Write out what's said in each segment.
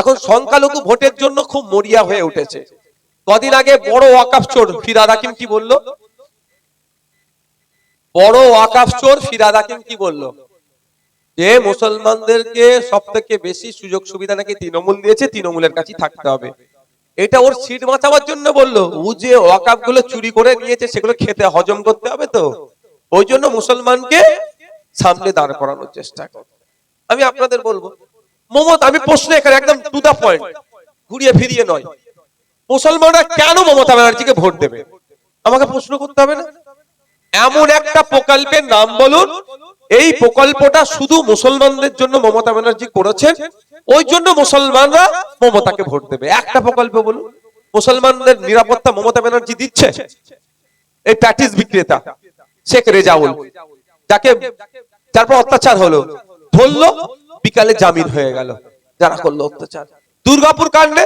এখন সংখ্যালঘু ভোটের জন্য খুব মরিয়া হয়ে উঠেছে। কদিন আগে বড় ওয়াকাফ চোর ফিরাদ হাকিম কি বলল? বড় ওয়াকাফ চোর ফিরাদ হাকিম কি বলল? যে মুসলমানদেরকে সব থেকে বেশি সুযোগ সুবিধা নাকি তৃণমূল দিয়েছে, তৃণমূলের কাছেই থাকতে হবে। এটা ওর সিট বাঁচাবার জন্য বলল, ও যে ওয়াকাফগুলো চুরি করে নিয়েছে, সেগুলো খেতে হজম করতে হবে তো। ওই জন্য মুসলমানকে সামনে দাঁড় করানোর চেষ্টা করে। আমি আপনাদের বলব মমতা, আমি প্রশ্ন এখানে একদম টু দা পয়েন্ট ঘুরিয়ে ফিরিয়ে নয়। মুসলমানরা কেন মমতা ব্যানার্জিকে ভোট দেবে? আমাকে প্রশ্ন করতে হবে না? এমন একটা প্রকল্পের নাম বলুন, এই প্রকল্পটা শুধু মুসলমানদের জন্য মমতা ব্যানার্জি করেছেন, ওই জন্য মুসলমানরা মমতাকে ভোট দেবে। একটা প্রকল্প বলুন, মুসলমানদের নিরাপত্তা মমতা ব্যানার্জি দিচ্ছে? এই প্যাটিস বিক্রেতা, শেখ রেজাউল, যাকে তারপর অত্যাচার হলো, ধরলো বিকালে জামিন হয়ে গেল। যারা করল অত্যাচার। দুর্গাপুর কাণ্ডে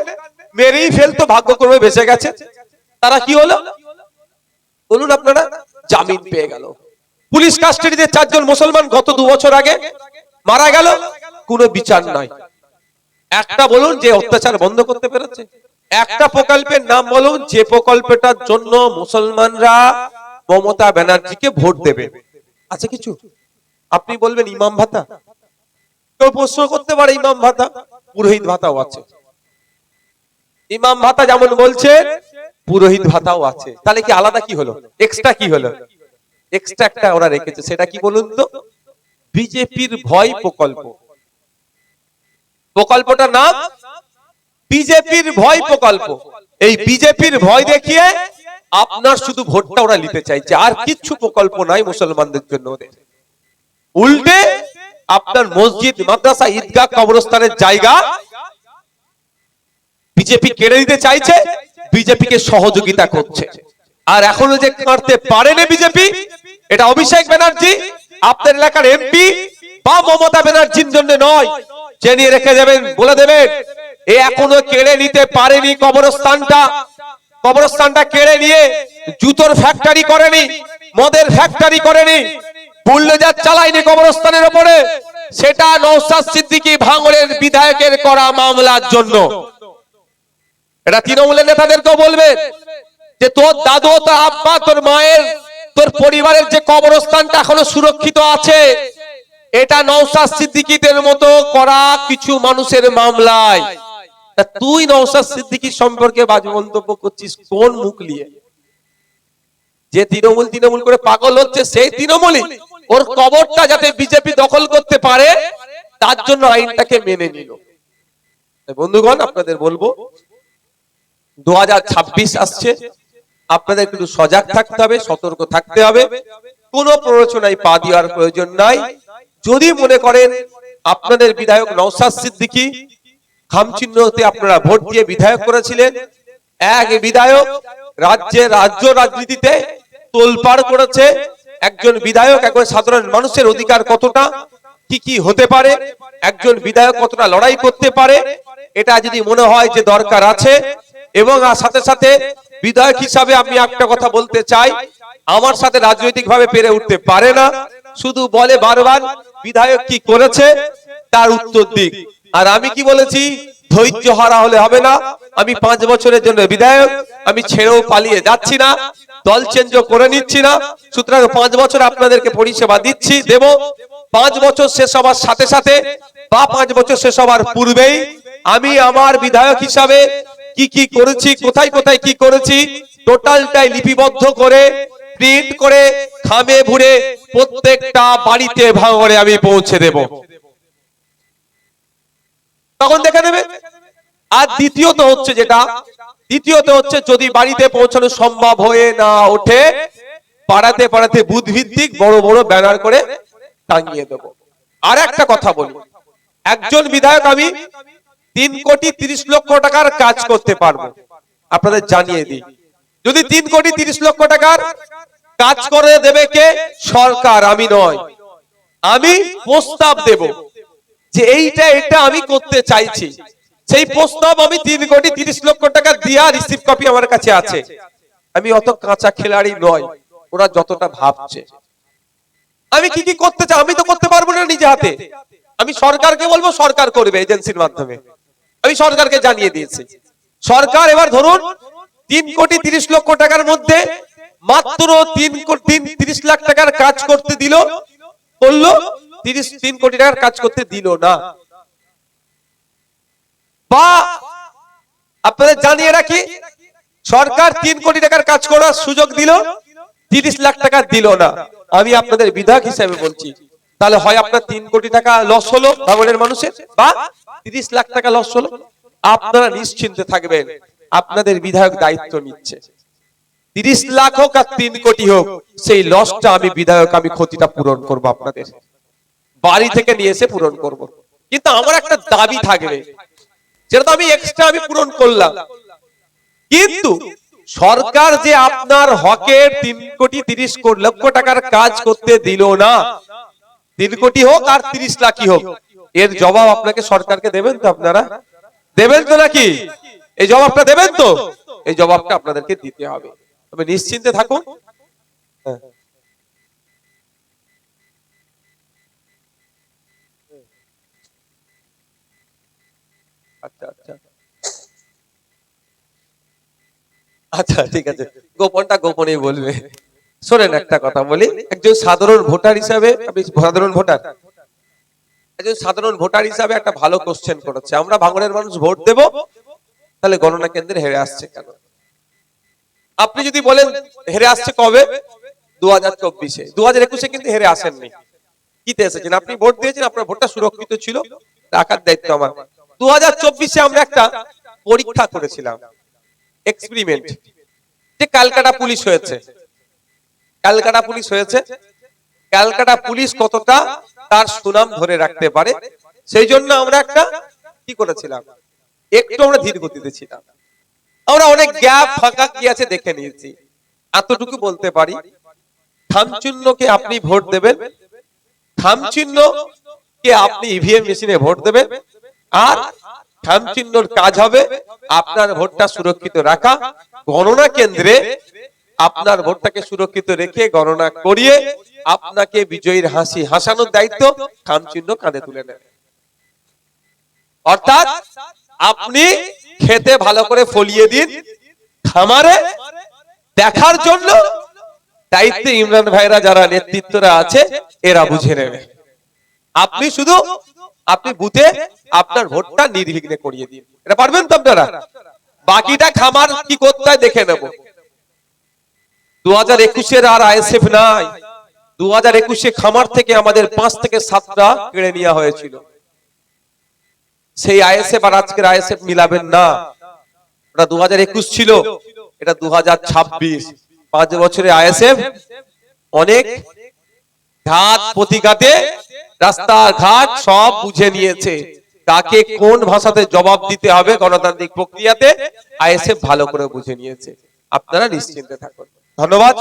মেরেই ফেলতো ভাগ্যক্রমে বেঁচে গেছে। তারা কি হলো? বলুন আপনারা, জামিন পেয়ে গেল। পুলিশ কাস্টাডিতে চারজন মুসলমান গত দু বছর আগে মারা গেল, কোনো বিচার নাই। একটা বলুন যে অত্যাচার বন্ধ করতে পেরেছে। একটা প্রকল্পের নাম বলুন, যে প্রকল্পটার জন্য মুসলমানরা মমতা ব্যানার্জিকে ভোট দেবে। আছে কিছু? আপনি বলবেন ইমাম ভাতা? কেউ প্রশ্ন করতে পারে ইমাম ভাতা, পুরোহিত ভাতাও আছে। ইমাম ভাতা যেমন বলছে, পুরোহিত ভাতাও আছে। তাহলে কি আলাদা কি হলো? এক্সট্রা কি হলো? এক্সট্রা একটা ওরা রেখেছে, সেটা কি বলুন তো? বিজেপির ভয় প্রকল্প। প্রকল্পটার নাম বিজেপির ভয় প্রকল্প। এই বিজেপির ভয় দেখিয়ে আপনার শুধু ভোটটা ওরা নিতে চাইছে, আর কিচ্ছু প্রকল্প নাই মুসলমানদের জন্য ওদের। উল্টে আপনার মসজিদ মাদ্রাসা ঈদগাহ কবরস্থানের জায়গা বিজেপি কেড়ে নিতে চাইছে বিজেপিকে সহযোগিতা করছে। আর এখনও যে করতে পারেনি বিজেপি এটা অভিষেক ব্যানার্জি আপনার এলাকার এমপি বা মমতা ব্যানার্জির জন্য নয় জেনে রেখে যাবেন বলে দেবেন এ এখনও কেড়ে নিতে পারেনি কবরস্থানটা। কবরস্থানটা কেড়ে নিয়ে জুতোর ফ্যাক্টরি করেনি মদের ফ্যাক্টরি করেনি বুল্ডোজার চালায়নি কবরস্থানের ওপরে। সেটা নৌসাদ সিদ্দিকী ভাঙড়ের বিধায়কের করা মামলার জন্য। এটা তৃণমূলের নেতাদেরকেও বলবে যে, তোর দাদু, তোর আব্বা, তোর মায়ের, তোর পরিবারের যে কবরস্থানটা এখনও সুরক্ষিত আছে, এটা নৌসাদ সিদ্দিকীদের মতো করা কিছু মানুষের মামলায়। তুই নৌসাদ সিদ্দিকীর সম্পর্কে বাজে মন্তব্য করছিস, কোন মুখ নিয়ে? যে তৃণমূল তৃণমূল করে পাগল হচ্ছে, সেই তৃণমূলই। ওর কবরটা যাতে বিজেপি দখল করতে পারে, তার জন্য আইনটাকে মেনে নিল। বন্ধুগণ, আপনাদের বলব, দু আসছে। আপনাদের একটু সজাগ থাকতে হবে, সতর্ক থাকতে হবে। কোন প্ররোচনায় পা দেওয়ার প্রয়োজন নাই। যদি মনে করেন আপনাদের বিধায়ক নৌসাদ সিদ্দিকী খামচিহ্নতে আপনারা ভোট দিয়ে বিধায়ক করেছিলেন, এক বিধায়ক রাজ্যে রাজ্য রাজনীতিতে তোলপাড় করেছে একজন বিধায়ক, একজন সাধারণ মানুষের অধিকার কতটা, কি কি হতে পারে, একজন বিধায়ক কতটা লড়াই করতে পারে, এটা যদি মনে হয় যে দরকার আছে। এবং সাথে সাথে বিধায়ক হিসাবে আমি একটা কথা বলতে চাই, আমার সাথে রাজনৈতিক ভাবে পেরে উঠতে পারে না। শুধু বলে বারবার, বিধায়ক কি করেছে, তার উত্তর দিক। আর আমি কি বলেছি, ধৈর্য হারা হলে হবে না। আমি পাঁচ বছরের জন্য বিধায়ক, আমি ছেড়েও পালিয়ে যাচ্ছি না। দল চেঞ্জও করে নিচ্ছি না। সুতরাং পাঁচ বছর আপনাদেরকে পরিষেবা দিচ্ছি, দেব। পাঁচ বছর শেষ হবার সাথে সাথে বা পাঁচ বছর শেষ হবার পূর্বেই আমি আমার বিধায়ক হিসাবে কি কি করেছি, কোথায় কোথায় কি করেছি টোটালটাই লিপিবদ্ধ করে প্রিন্ট করে, খামে ভুরে প্রত্যেকটা বাড়িতে ভাঙরে আমি পৌঁছে দেব। তখন দেখে নেবে। আর দ্বিতীয়ত হচ্ছে যেটা দ্বিতীয়ত হচ্ছে যদি বাড়িতে পৌঁছানো সম্ভব হয়ে না ওঠে, পাড়াতে পাড়াতে বুধ ভিত্তিক বড় বড় ব্যানার করে টাঙিয়ে দেব। আর একটা কথা বলি, একজন বিধায়ক আমি তিন কোটি তিরিশ লক্ষ টাকার কাজ করতে পারব। আপনাদের জানিয়ে দিই, যদি তিন কোটি তিরিশ লক্ষ টাকার কাজ করে দেবে কে? সরকার, আমি নয়। আমি প্রস্তাব দেব যে এইটা, এটা আমি করতে চাইছি। সেই প্রস্তাব আমি তিন কোটি তিরিশ লক্ষ টাকা দিয়া রিসিভ কপি আমার কাছে আছে। আমি অত কাঁচা খেলাড়ি নয়, ওরা যতটা ভাবছে। আমি কি কি করতে চাই? আমি তো করতে পারব না নিজে হাতে। আমি সরকারকে বলব, সরকার করবে এজেন্সির মাধ্যমে। আমি সরকারকে জানিয়ে দিয়েছি। সরকার এবার ধরুন, তিন কোটি তিরিশ লক্ষ টাকার মধ্যে মাত্র তিন কোটি তিরিশ লাখ টাকার কাজ করতে দিল করল তিরিশ, তিন কোটি টাকার কাজ করতে দিল না। আপনাদের জানিয়ে রাখি, সরকার তিন কোটি টাকার কাজ করার সুযোগ দিল, তিরিশ লাখ টাকা দিল না। আমি আপনাদের বিধায়ক হিসেবে বলছি, তাহলে হয় আপনার তিন কোটি টাকা লস হলো ভাঙনের মানুষের, বা তিরিশ লাখ টাকা লস হলো। আপনারা নিশ্চিন্তে থাকবেন, আপনাদের বিধায়ক দায়িত্ব নিচ্ছে। তিরিশ লাখ হোক আর তিন কোটি হোক, সেই লসটা আমি বিধায়ক, আমি ক্ষতিটা পূরণ করব আপনাদের। বাড়ি থেকে নিয়ে এসে পূরণ করব। কিন্তু আমার একটা দাবি থাকবে যেটা তো আমি এক্সট্রা আমি পূরণ করলাম। কিন্তু সরকার যে আপনার হকের তিন কোটি তিরিশ লক্ষ টাকার কাজ করতে দিল না, তিন কোটি হোক আর তিরিশ লাখই হোক, এর জবাব আপনাকে সরকারকে দেবেন তো আপনারা? দেবেন তো নাকি? এই জবাবটা দেবেন তো? এই জবাবটা আপনাদেরকে দিতে হবে। তবে নিশ্চিন্তে থাকুন। হ্যাঁ। আচ্ছা আচ্ছা আচ্ছা ঠিক আছে। গোপনটা গোপনেই বলবে। শোনেন একটা কথা বলি। একজন সাধারণ ভোটার হিসাবে আপনি সাধারণ ভোটার। একজন সাধারণ ভোটার হিসাবে একটা ভালো কোশ্চেন করেছে। আমরা ভাঙনের মানুষ ভোট দেব, তাহলে গণনা কেন্দ্রে হেরে আসছে কেন? আপনি যদি বলেন হেরে আসছে কবে? দু হাজার চব্বিশে। দু হাজার একুশে কিন্তু হেরে আসেননি। কিতে এসেছেন? আপনি ভোট দিয়েছেন, আপনার ভোটটা সুরক্ষিত ছিল। রাখার দায়িত্ব আমার। দু হাজার চব্বিশে আমরা একটা পরীক্ষা করেছিলাম। এক্সপেরিমেন্ট যে ক্যালকাটা পুলিশ হয়েছে। ক্যালকাটা পুলিশ হয়েছে। ক্যালকাটা পুলিশ কতটা তার সুনাম ধরে রাখতে পারে, সেই জন্য আমরা একটা কি করেছিলাম? একটু আমরা ধীর গতিতে ছিলাম। আমরা অনেক গ্যাপ ফাঁকা কি আছে দেখে নিয়েছি। এতটুকু বলতে পারি। খামচিহ্নকে আপনি ভোট দেবেন। খামচিহ্ন কে আপনি ইভিএম মেশিনে ভোট দেবেন। আর খামচিহ্নর কাজ হবে আপনার ভোটটা সুরক্ষিত রাখা। গণনা কেন্দ্রে আপনার ভোটটাকে সুরক্ষিত রেখে গণনা করিয়ে আপনাকে বিজয়ীর হাসি হাসানোর দায়িত্ব খামচিহ্ন কাঁধে তুলে নেন অর্থাৎ আপনি খেতে ভালো করে ফলিয়ে দিন, খামারে দেখার জন্য দায়িত্বে ইমরান ভাইরা যারা নেতৃত্বরা আছে, এরা বুঝে নেবে। আপনি শুধু আপনি বুথে আপনার ভোটটা নির্বিঘ্নে করিয়ে দিন। এটা পারবেন তো আপনারা? বাকিটা খামার কি করতে হয় দেখে নেব? দু হাজার একুশের আর আইএসএফ নাই। দু হাজার একুশে খামার থেকে আমাদের পাঁচ থেকে সাতটা কেড়ে নেওয়া হয়েছিল। সেই আইএসএফ আর আজকের আইএসএফ মিলাবেন না। ওটা দু হাজার একুশ ছিল, এটা দু হাজার ছাব্বিশ। পাঁচ বছরে আইএসএফ অনেক ঘাট প্রতিঘাতে রাস্তা ঘাট সব বুঝে নিয়েছে। কাকে কোন ভাষাতে জবাব দিতে হবে গণতান্ত্রিক প্রক্রিয়াতে? আইএসএফ ভালো করে বুঝে নিয়েছে। আপনারা নিশ্চিন্তে থাকুন। ধন্যবাদ।